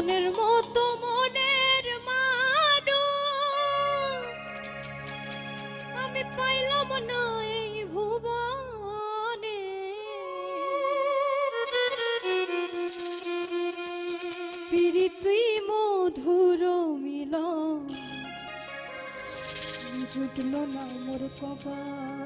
মনের মতো, মনের মানু আমি পাইলাম না এই ভুবনে। প্রীতি মধুর মিল জুটল না মোর কপাল।